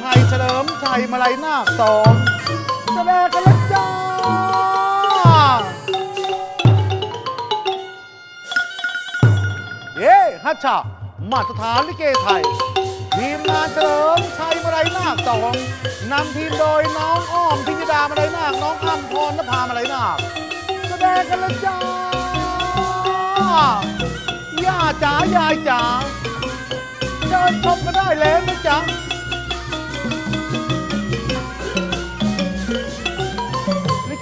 ไทยเฉลิมชัยมาลัยนาคสองแสดงกันแล้วจ้า เย้ฮัชชามาตรฐานลิเกไทย ทีมงานเฉลิมชัยมาลัยนาคสองนำทีมโดยน้องอ้อมพิยดามาลัยนาคน้องอ้ำพรนภามาลัยนาคแสดงกันแล้วจ้าย่าจ๋ายายจ๋าเชิญชมกันได้แล้วนะจ๊ะ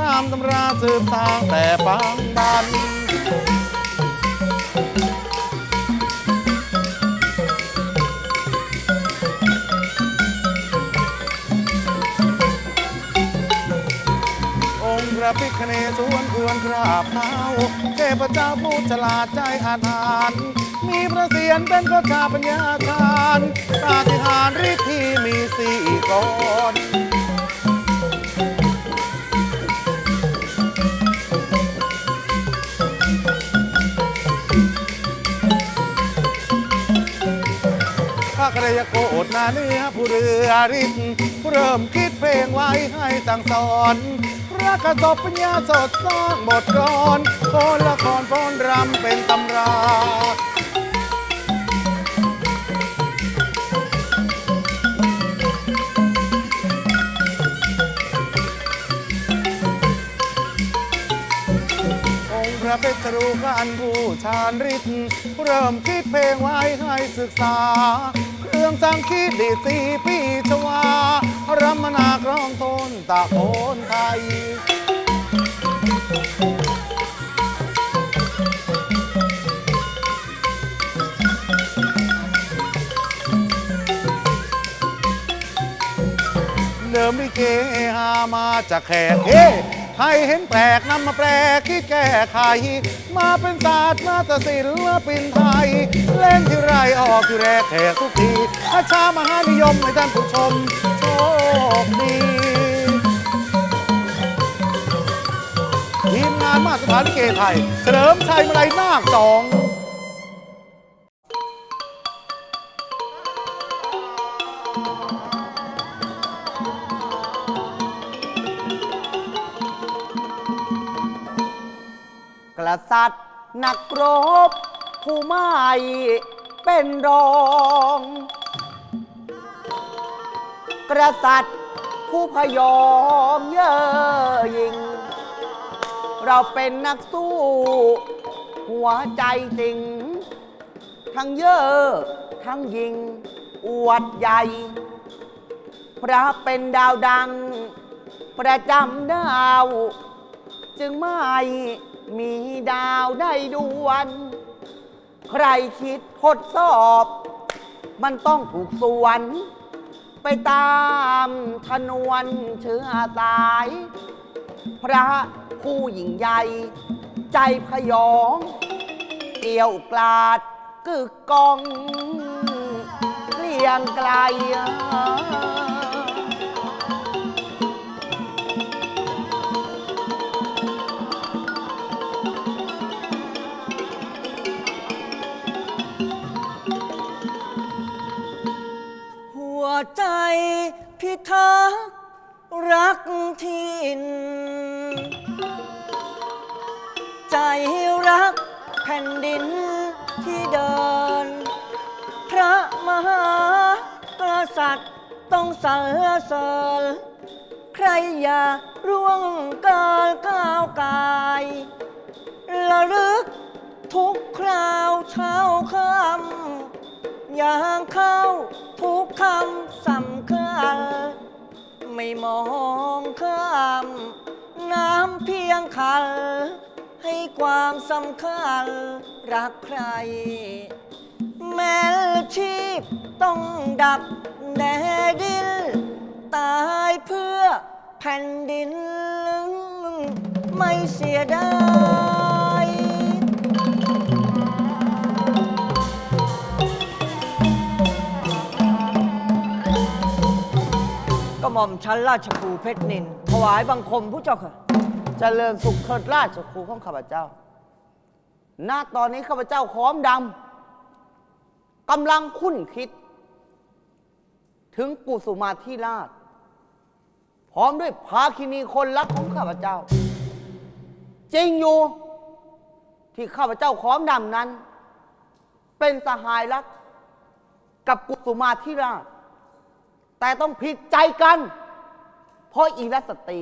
ตามตำราสืบทางแต่ปังบันองค์พระพิคเนศวนควรกราบเท้าเทพเจ้าผู้ฉลาดใจอาถรรพ์มีพระเสียรเป็นข้าชาปัญญาทานปาฏิหาริย์ฤทธิ์ที่มีสี่กร ใครจะโกรธนาเนื้อผู้เรือริศเริ่มคิดเพลงไว้ให้สั่งสอนพระกสบปัญญาสดสร้างบทกรอนโคนละครฟ้อนรำเป็นตำรา ระเพชรรูปอันผู้ชาญฤทธิ์เริ่มคิดเพลงไว้ให้ศึกษา เครื่องสังคีตดีสีพี่ชวารำมนากร้องต้นตะโอนไทยเดิมลิเกฮามาจากแขกเฮ้ ใครเห็นแปลกนำมาแปลคิดแก้ไข มาเป็นศาสตร์มาตศิลปินไทย เล่นที่ไรออกที่แรกแขกทุกทีอาชามหานิยมให้ท่านผู้ชมโชคดีทีมงานมาตรานลิเกไทย เฉลิมชัยมาลัยนาคสอง ษัตริย์ นักรบผู้ไม่เป็นรอง กษัตริย์ผู้พยอมเย่อหยิงเราเป็นนักสู้ หัวใจจริง ทั้งเย่อทั้งยิง อวดใหญ่ พระเป็นดาวดัง ประจำดาว จึงไม่ มีดาวได้ดวน ใครคิดทดสอบ มันต้องถูกส่วน ไปตามชนวนเชื้อสาย พระผู้หญิงใหญ่ใจพยอง เกี่ยวกลาดกึกกอง เกลียงไกล ใจพิทักษ์รักทิน ใจรักแผ่นดินที่เดิน พระมหากษัตริย์ต้องสรรเสริญใครอย่าร่วงกายก้าวกายระลึกทุกคราวเช้าค่ำ อย่างเข้าทุกคำสำคัญ ไม่มองข้ามน้ำเพียงคันให้ความสำคัญรักใคร แม้ชีพต้องดับแดดินแผ่นดิน ไม่เสียดาย หม่อมชั้นราชครูเพชรนิน ถวายบังคมผู้เจ้าค่ะ เจริญสุขเถิดราชครูของข้าพเจ้า ณ ตอนนี้ข้าพเจ้าค้อมดำกำลังคุ้นคิด ถึงกุสุมาธิราช พร้อมด้วยภาคินีคนรักของข้าพเจ้า จริงอยู่ ที่ข้าพเจ้าค้อมดำนั้น เป็นสหายรัก กับกุสุมาธิราช แต่ต้องผิดใจกัน เพราะอีรัสตรี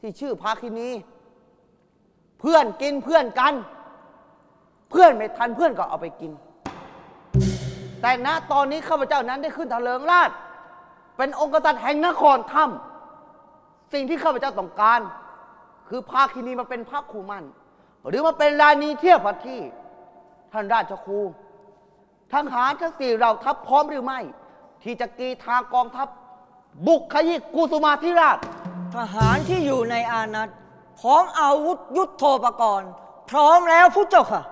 ที่ชื่อภาคินีเพื่อนกินเพื่อนกัน เพื่อนไม่ทันเพื่อนก็เอาไปกิน แต่ณตอนนี้ข้าพเจ้านั้นได้ขึ้นทะเลิงราชเป็นองค์กษัตริย์แห่งนครถ้ำสิ่งที่ข้าพเจ้าต้องการ คือภาคินีมาเป็นพระครูมัน หรือมาเป็นราณีเทียบพัทที่ ท่านราชครูทั้งหารทั้งสี่เราทัพพร้อมหรือไม่ ที่จะกีทางกองทัพ บุกขยี้กุสุมาธิราช ทหารที่อยู่ในอานัตพร้อมอาวุธยุทโธปกรณ์ พร้อมแล้วพุทธเจ้าค่ะ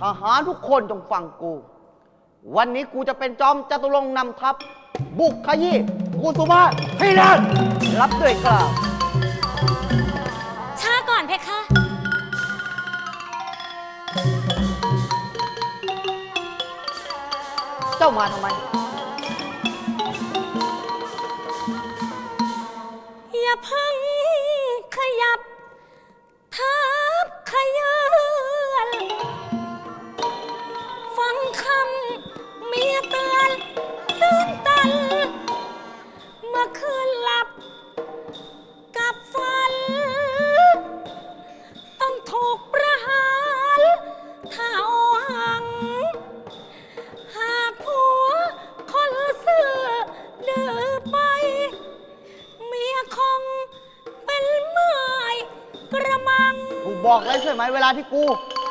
ทหารทุกคนจงฟังกู วันนี้กูจะเป็นจอมจตุรงค์นำทัพ บุกขยี้กุสุมาธิราชรับด้วยกล่าว จ้ามาทำไม อย่าเพัง ลาที่กู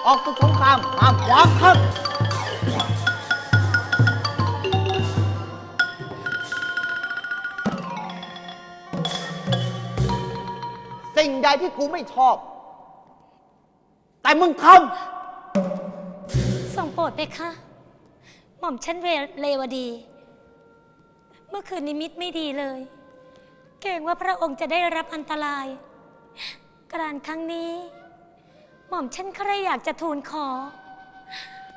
ออกสู่สงครามห้ามขวางข้างสิ่งใดที่กูไม่ชอบ แต่มึงทส่งโปรดไปค่ะหม่อมฉันเวเลวดี เมื่อคืนนิมิตไม่ดีเลย เกรงว่าพระองค์จะได้รับอันตราย กรานครั้งนี้ หม่อมฉันใครอยากจะทูลขอ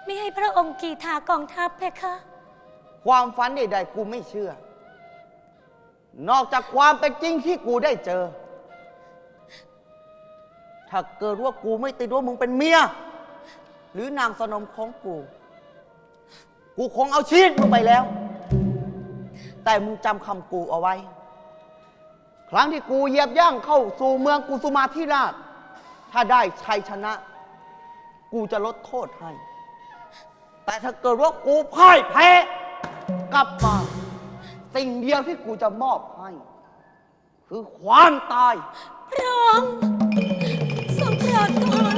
ไม่ให้พระองค์กีทากองทัพเพคะ ความฝันใดๆกูไม่เชื่อ นอกจากความเป็นจริงที่กูได้เจอ ถ้าเกิดว่ากูไม่ติดว่ามึงเป็นเมีย หรือนางสนมของกู กูคงเอาชีวิตมึงไปแล้ว แต่มึงจำคำกูเอาไว้ ครั้งที่กูเหยียบย่างเข้าสู่เมืองกุสุมาธิราช ถ้าได้ชัยชนะ กูจะลดโทษให้ แต่ถ้าเกิดว่ากูพ่ายแพ้กลับมา สิ่งเดียวที่กูจะมอบให้ คือความตาย พระองค์ทรงโปรดก่อน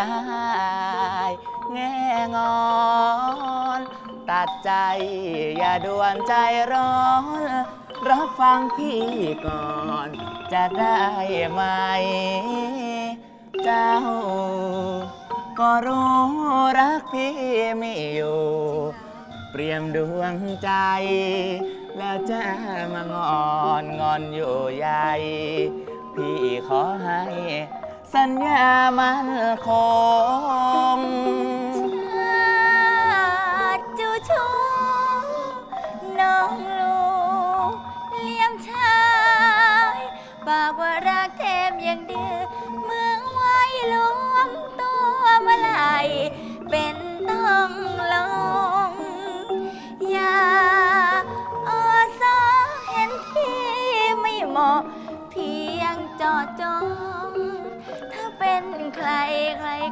ได้ แง่งอน ตัดใจอย่าด่วนใจร้อน รับฟังพี่ก่อน จะได้ไหม เจ้า ก็รู้รักพี่ไม่อยู่ เปรียมดวงใจ แล้วจะมางอนงอนอยู่ใหญ่ พี่ขอให้ สัญญามันคง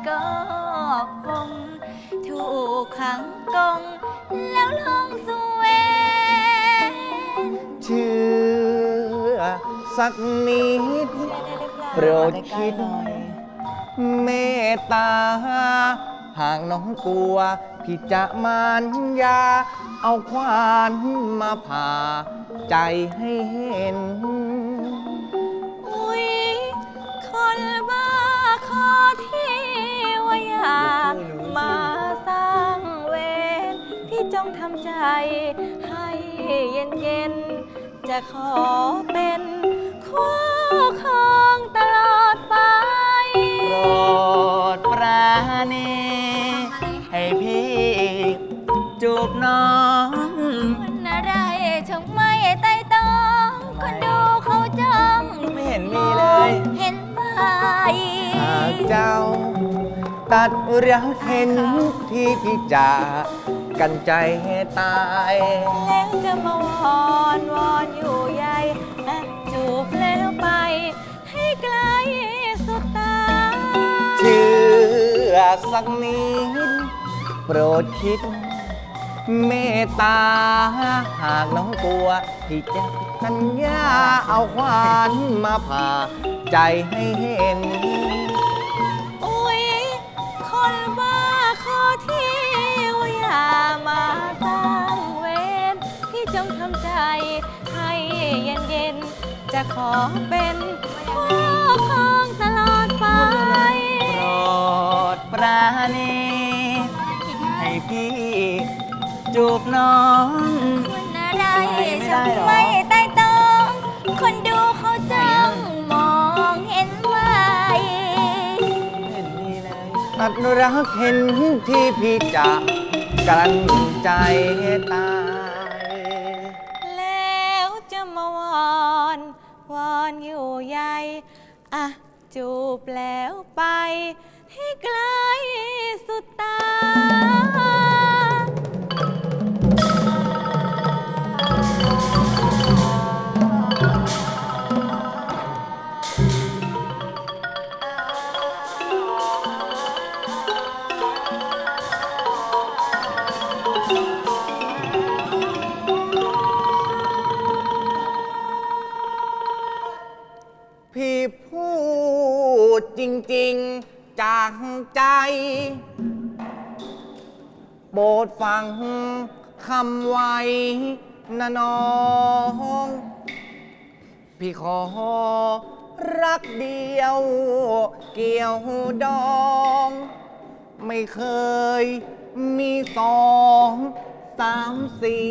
ก็คง ถูกขังกง แล้วลงสู่เวรเชื่อสักนิด โปรดคิด เมตตา หากน้องกลัว พี่จะมันยา เอาควานมาผ่า ใจให้เห็น อุ้ยคนบ้าขอที่ว่าอยากมาสร้างเวรพี่จงทำใจให้เย็นเย็นๆจะขอเป็นคู่ครองตลอดไป โปรดปราณีให้พี่จูบน้องคนอะไรชงไม่ไต่ตองคนดูเขาจ้องไม่เห็นมีเลย เห็นไหม หากเจ้า ตัดเรียวเห็นที่พี่จะกันใจให้ตายแล้วจะมาวอนวอนอยู่ใยอ่จูบแล้วไป ให้ไกลสุดตา เชื่อสักนิดโปรดคิด เมตตา หากน้องกลัวที่จะสัญญาเอาควานมาผ่าใจให้เห็นำใจ ให้เย็นเย็นจะขอเป็นคู่ครองตลอดไป โปรดปราณีให้พี่จูบน้อง คนอะไรไม่ได้หรอ ไม่ใต้ตอง คนดูเขาจ้องมองเห็นไว้เห็นมีเลยอัดรักเห็นที่พี่จะกันใจตาย ใหญ่อะจูบแล้วไป ให้ไกลสุดตา พี่พูดจริง ๆจากใจ โปรดฟังคำไว้นะน้อง พี่ขอรักเดียว เกี่ยวดอง ไม่เคยมีสองสามสี่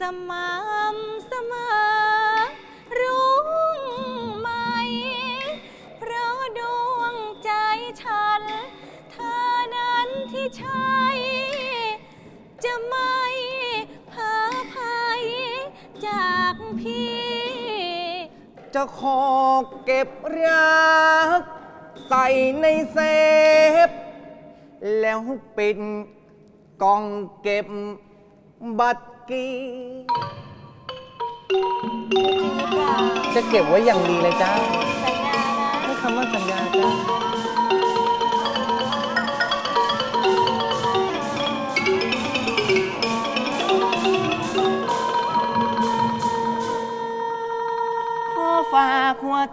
สม่ำเสมอ รู้ไหม เพราะดวงใจฉัน เธอนั้นที่ใช่ จะไม่เพ้อภัยจากพี่ จะขอเก็บรัก ใส่ในเซฟ แล้วปิดกล่องเก็บบัตร กีจะเก็บไว้อย่างดีเลยจ้าสัญญานะให้คำว่าสัญญาจ้า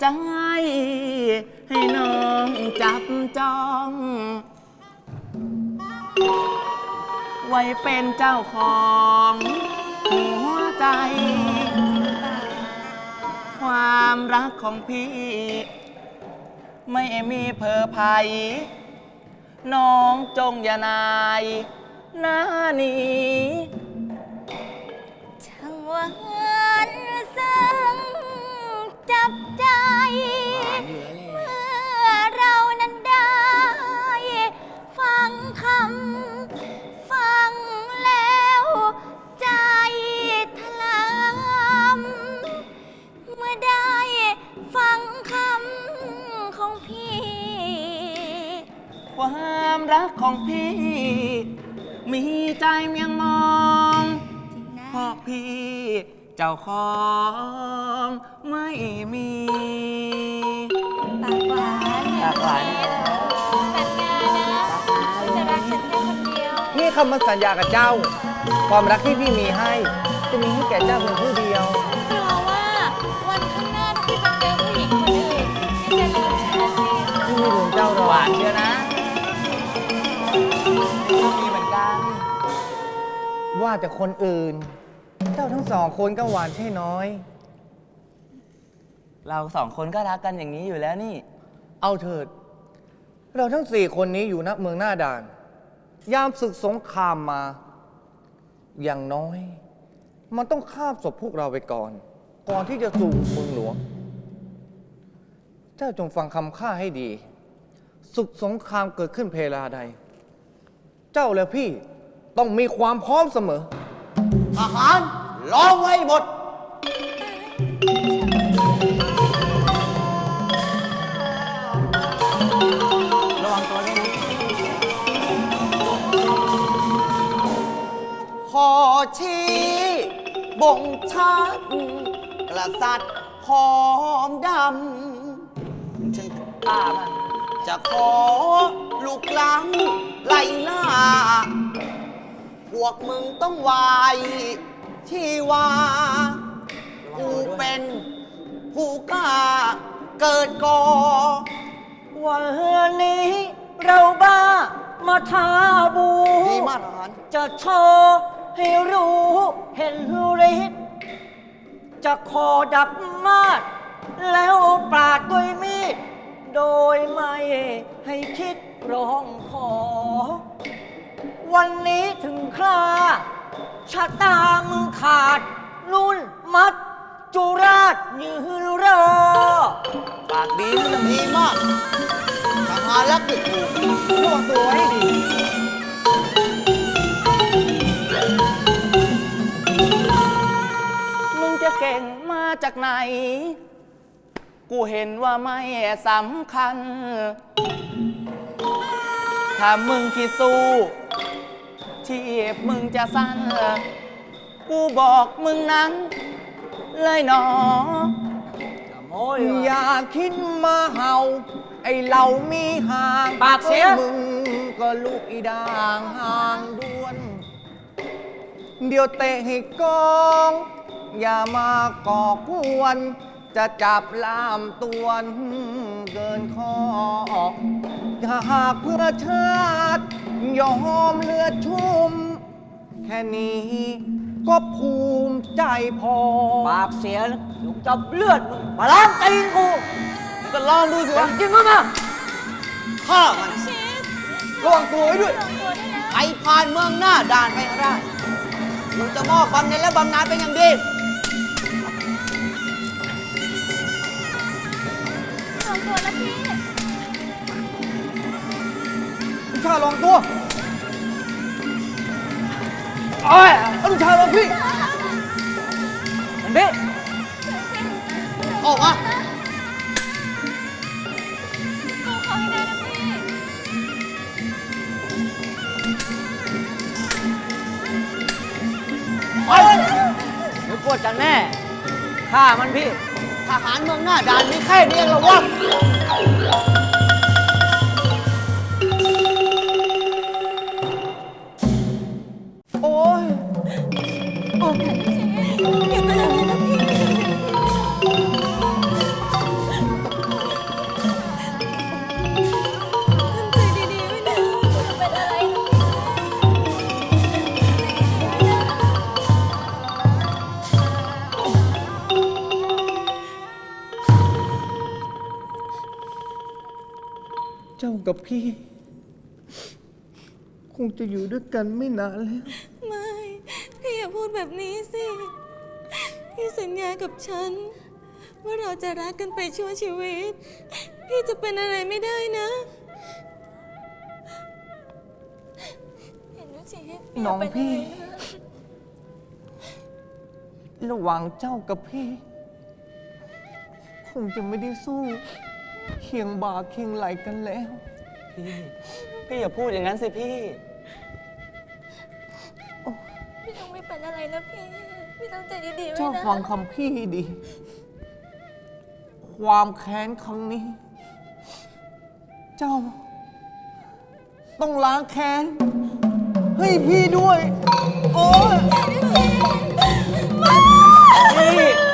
ใจ ให้น้องจับจอง ไว้เป็นเจ้าของหัวใจ ความรักของพี่ ไม่มีเพอภัย น้องจงอย่านายหน้านี้ รักของพี่ มีใจเมียงมองจริงนะเพราะพี่ เจ้าของไม่มีปากหวานปากหวานสัญญานะจะรักฉันแค่คนเดียวพี่คำมั่นสัญญากับเจ้า ความรักที่พี่มีให้ จะมีให้แก่เจ้าเพียงผู้เดียว ว่าแต่คนอื่น เจ้าทั้งสองคนก็หวานใช่น้อย เราสองคนก็รักกันอย่างนี้อยู่แล้วนี่ เอาเถิด เราทั้งสี่คนนี้อยู่ณเมืองหน้าด่าน ยามศึกสงครามมา อย่างน้อย มันต้องข้ามศพพวกเราไปก่อน ก่อนที่จะสู่เมืองหลวง เจ้าจงฟังคำข้าให้ดี ศึกสงครามเกิดขึ้นเพลาใด เจ้าและพี่ ต้องมีความพร้อมเสมอทหารล้อมไว้หมด ระวังตัวด้วยนะ ขอชี้บ่งชัดกษัตว์หอมดำฉันกล้ามากจะขอลูกหลังไล่ล่า วกมึงต้องวายที่ว่ากูเป็นผู้กล้าเกิดก่อ วันนี้เราบ้ามาท้าบู ดีมากทหารจะโชว์ให้รู้เห็นฤทธิ์จะคอดับมาดแล้วปราดด้วยมีด โดยไม่ให้คิดร้องขอ วันนี้ถึงคราชะตามึงขาด นุ่นมัด จุราชยืนรอ ปากดีนะดีมากทหารรักด็กกูระวังตัวไว้ให้ดีมึงจะเก่งมาจากไหน กูเห็นว่าไม่สำคัญ ถ้ามึงคิดสู้ ชีพมึงจะสั้น กูบอกมึงนั้น เลยหนออย่าคิดมาเห่า ไอเรามีห่างปากเสีย มึงก็ลูกอีด่างห่างด้วน เดี๋ยวเตะให้กอง อย่ามาก่อกวน จะจับล่ามตวนเกินคอถ้าหากเพื่อชาติ ยอมเลือดชุ่ม แค่นี้ก็ภูมิใจพอ ปากเสียนะลุงจับเลือดมึงมาล้างตีนกูมึงก็ลองดูสิวะจริงก็มาฆ่ามันระวังตัวไว้ด้วยตัวด้วยนะใครผ่านเมืองหน้าด่านไปก็ได้กูจะมอบบำเหน็จและบำนาญเป็นอย่างดี ลูกชายลองตัวโอ้ยเอาลูกชายลองพี่มันพี่ออกมาสู้เขาให้ได้นะพี่ไปวปวดกันแน่ฆ่ามันพี่ ทหารเมืองหน้าด่านมีแค่นี้เองเหรอวะ พี่ คงจะอยู่ด้วยกันไม่นานแล้ว ไม่ พี่อย่าพูดแบบนี้สิ พี่สัญญากับฉัน ว่าเราจะรักกันไปชั่วชีวิต พี่จะเป็นอะไรไม่ได้นะ เห็นดูสิพี่น้องย่าเป็พี่ะไรนะระหว่างเจ้ากับพี่ คงจะไม่ได้สู้ เคียงบ่าเคียงไหลกันแล้ว พี่ พี่อย่าพูดอย่างนั้นสิพี่ พี่ต้องไม่เป็นอะไรนะพี่ พี่ต้องใจดีๆไว้เจ้านะฟังคำพี่ให้ดี ความแค้นครั้งนี้ เจ้า ต้องล้างแค้น ให้พี่ด้วย โอ้ย พี่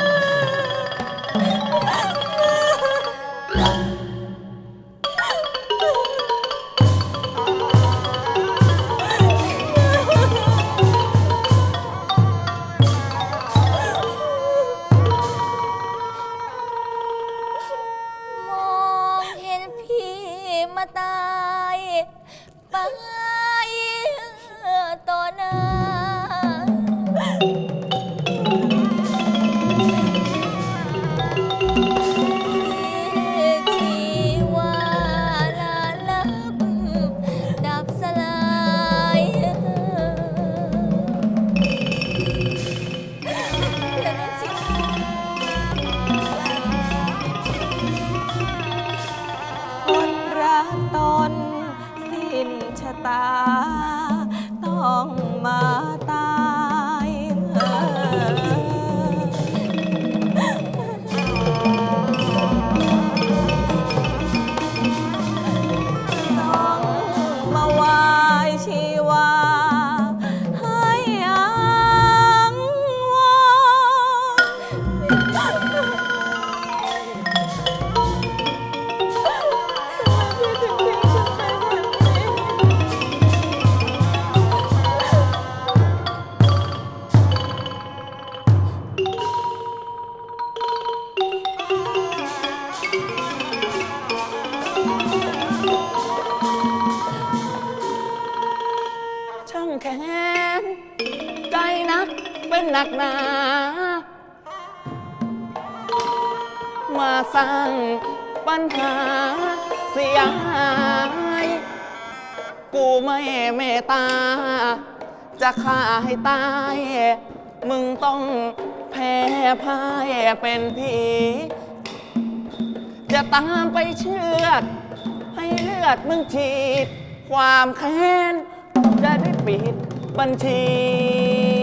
มาตายไปต่อหน้า จะฆ่าให้ตาย มึงต้องแพ้พ่ายเป็นผี จะตามไปเชือด ให้เลือดมึงฉีด ความแค้น จะได้ปิดบัญชี